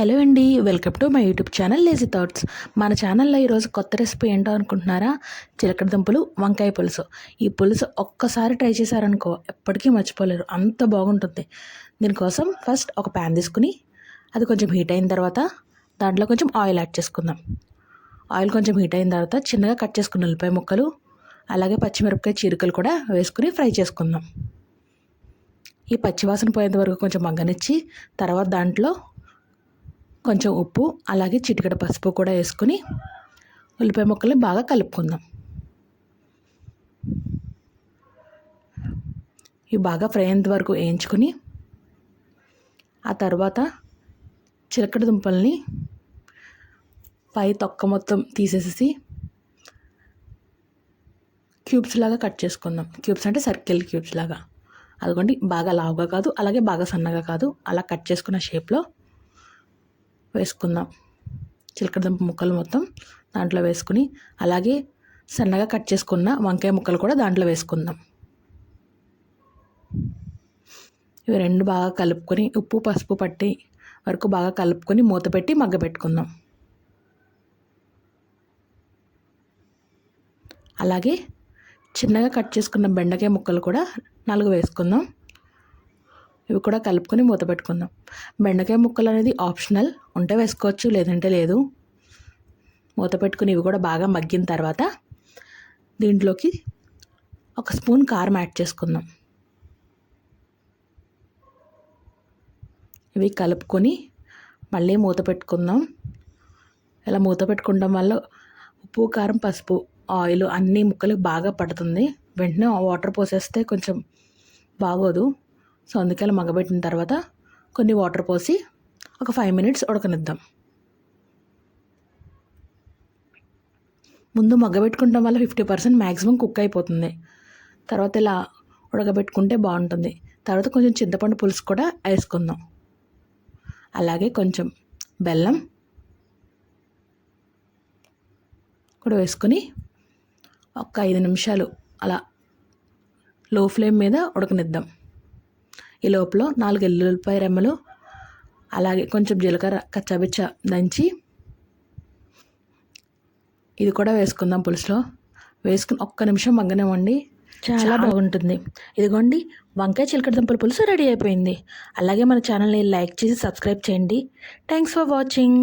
Hello అండి welcome to my YouTube channel lazy thoughts మన ఛానల్లో ఈరోజు కొత్త రెసిపీ ఏంటో అనుకుంటున్నారా? చిలకడ దుంపలు వంకాయ పులుసు. ఈ పులుసు ఒక్కసారి ట్రై చేశారనుకో ఎప్పటికీ మర్చిపోలేరు. అంత బాగుంటుంది. దీనికోసం ఫస్ట్ ఒక ప్యాన్ తీసుకుని అది కొంచెం హీట్ అయిన తర్వాత దాంట్లో కొంచెం ఆయిల్ యాడ్ చేసుకుందాం. ఆయిల్ కొంచెం హీట్ అయిన తర్వాత చిన్నగా కట్ చేసుకున్న ఉల్లిపాయ ముక్కలు అలాగే పచ్చిమిరపకాయ చీరికలు కూడా వేసుకుని ఫ్రై చేసుకుందాం. ఈ పచ్చివాసన పోయేంత వరకు కొంచెం మగ్గనిచ్చి తర్వాత దాంట్లో కొంచెం ఉప్పు అలాగే చిటికడ పసుపు కూడా వేసుకుని ఉల్లిపాయ ముక్కల్ని బాగా కలుపుకుందాం. ఇవి బాగా ఫ్రై అయ్యేంత వరకు వేయించుకుని ఆ తర్వాత చిలకడ దుంపల్ని పై తొక్క మొత్తం తీసేసి క్యూబ్స్ లాగా కట్ చేసుకుందాం. క్యూబ్స్ అంటే సర్కిల్ క్యూబ్స్ లాగా. అదిగోండి బాగా లావుగా కాదు అలాగే బాగా సన్నగా కాదు అలా కట్ చేసుకున్న షేప్లో వేసుకుందాం. చిలకడదుంప ముక్కలు మొత్తం దాంట్లో వేసుకుని అలాగే సన్నగా కట్ చేసుకున్న వంకాయ ముక్కలు కూడా దాంట్లో వేసుకుందాం. ఇవి రెండు బాగా కలుపుకొని ఉప్పు పసుపు పట్టి వరకు బాగా కలుపుకొని మూత పెట్టి మగ్గ పెట్టుకుందాం. అలాగే చిన్నగా కట్ చేసుకున్న బెండకాయ ముక్కలు కూడా నాలుగు వేసుకుందాం. ఇవి కూడా కలుపుకొని మూత పెట్టుకుందాం. బెండకాయ ముక్కలు అనేది ఆప్షనల్ ఉంటే వేసుకోవచ్చు లేదంటే లేదు. మూత పెట్టుకుని ఇవి కూడా బాగా మగ్గిన తర్వాత దీంట్లోకి ఒక స్పూన్ కారం యాడ్ చేసుకుందాం. ఇవి కలుపుకొని మళ్ళీ మూత పెట్టుకుందాం. ఇలా మూత పెట్టుకోవడం వల్ల ఉప్పు కారం పసుపు ఆయిల్ అన్ని ముక్కలకు బాగా పడుతుంది. వెంటనే వాటర్ పోసేస్తే కొంచెం బాగోదు. సో అందుకే అలా మగ్గబెట్టిన తర్వాత కొన్ని వాటర్ పోసి ఒక ఫైవ్ మినిట్స్ ఉడకనిద్దాం. ముందు మగ్గబెట్టుకుంటాం వల్ల ఫిఫ్టీ పర్సెంట్ మ్యాక్సిమం కుక్ అయిపోతుంది. తర్వాత ఇలా ఉడకబెట్టుకుంటే బాగుంటుంది. తర్వాత కొంచెం చింతపండు పులుసు కూడా వేసుకుందాం. అలాగే కొంచెం బెల్లం కూడా వేసుకొని ఒక ఐదు నిమిషాలు అలా లో ఫ్లేమ్ మీద ఉడకనిద్దాం. ఈ లోపల నాలుగు ఎల్లుల్లిపాయ రెమ్మలు అలాగే కొంచెం జీలకర్ర కచ్చాబిచ్చ దంచి ఇది కూడా వేసుకుందాం పులుసులో. వేసుకుని ఒక్క నిమిషం మగ్గనివ్వండి చాలా బాగుంటుంది. ఇదిగోండి వంకాయ చిలకడ దుంపల పులుసు రెడీ అయిపోయింది. అలాగే మన ఛానల్ని లైక్ చేసి సబ్స్క్రైబ్ చేయండి. Thanks for watching.